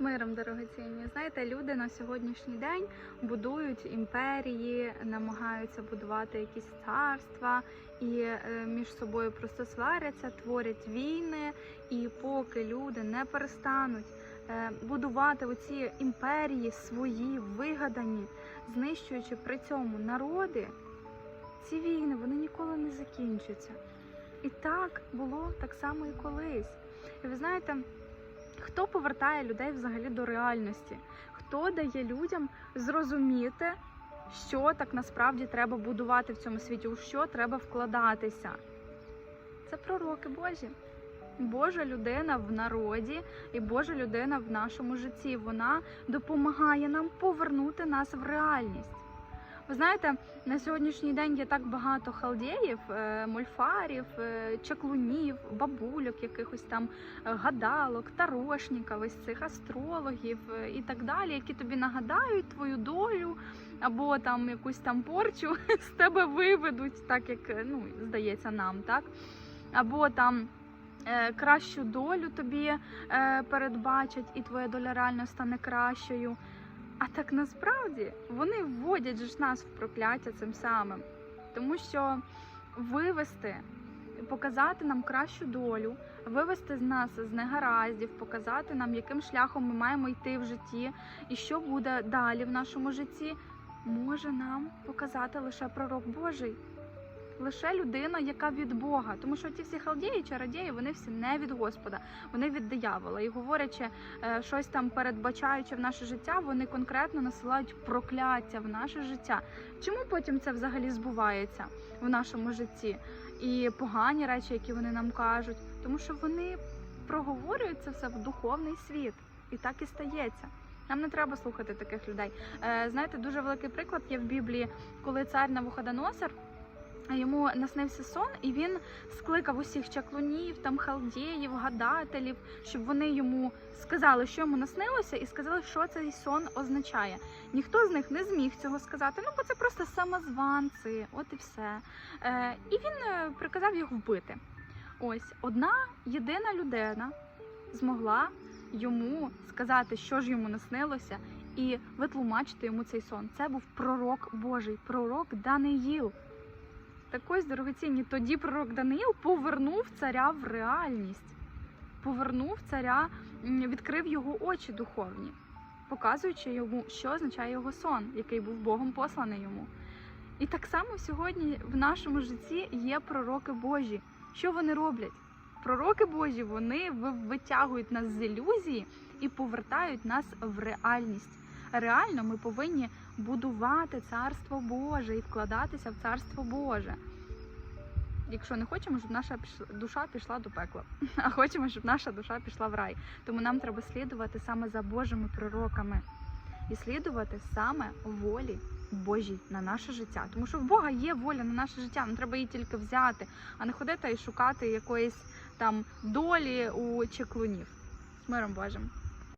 Миром, дорогоцінні. Знаєте, люди на сьогоднішній день будують імперії, намагаються будувати якісь царства і е, між собою просто сваряться, творять війни. І поки люди не перестануть е, будувати оці імперії свої вигадані, знищуючи при цьому народи, ці війни вони ніколи не закінчаться. І так було так само і колись. І ви знаєте, хто повертає людей взагалі до реальності? Хто дає людям зрозуміти, що так насправді треба будувати в цьому світі, у що треба вкладатися? Це пророки Божі. Божа людина в народі і Божа людина в нашому житті. Вона допомагає нам повернути нас в реальність. Ви знаєте, на сьогоднішній день є так багато халдеїв, е, мольфарів, е, чаклунів, бабульок, якихось там е, гадалок, тарошників, ось цих астрологів і так далі, які тобі нагадають твою долю або там якусь там порчу з тебе виведуть, так як ну, здається нам, так? Або там. Кращу долю тобі передбачать, і твоя доля реально стане кращою. А так насправді вони вводять ж нас в прокляття цим самим, тому що вивести, показати нам кращу долю, вивести з нас з негараздів, показати нам, яким шляхом ми маємо йти в житті, і що буде далі в нашому житті, може нам показати лише пророк Божий. Лише людина, яка від Бога, тому що ті всі халдеї, чародеї, вони всі не від Господа, вони від диявола. І говорячи е, щось там передбачаючи в наше життя, вони конкретно насилають прокляття в наше життя. Чому потім це взагалі збувається в нашому житті? І погані речі, які вони нам кажуть, тому що вони проговорюють це все в духовний світ, і так і стається. Нам не треба слухати таких людей. Е, знаєте, дуже великий приклад є в Біблії, коли цар Навуходоносор Йому наснився сон, і він скликав усіх чаклунів, там халдеїв, гадателів, щоб вони йому сказали, що йому наснилося, і сказали, що цей сон означає. Ніхто з них не зміг цього сказати. Ну бо це просто самозванці, от і все. Е, і він е, приказав їх вбити. Ось одна єдина людина змогла йому сказати, що ж йому наснилося, і витлумачити йому цей сон. Це був пророк Божий, пророк Даниїл. Так ось, дорогоцінні, тоді пророк Даниїл повернув царя в реальність, повернув царя, відкрив його очі духовні, показуючи йому, що означає його сон, який був Богом посланий йому. І так само сьогодні в нашому житті є пророки Божі. Що вони роблять? Пророки Божі вони витягують нас з ілюзії і повертають нас в реальність. Реально ми повинні будувати царство Боже і вкладатися в царство Боже. Якщо не хочемо, щоб наша душа пішла до пекла, а хочемо, щоб наша душа пішла в рай. Тому нам треба слідувати саме за Божими пророками і слідувати саме волі Божій на наше життя. Тому що в Бога є воля на наше життя, нам треба її тільки взяти, а не ходити і шукати якоїсь там долі у чеклунів. З миром Божим.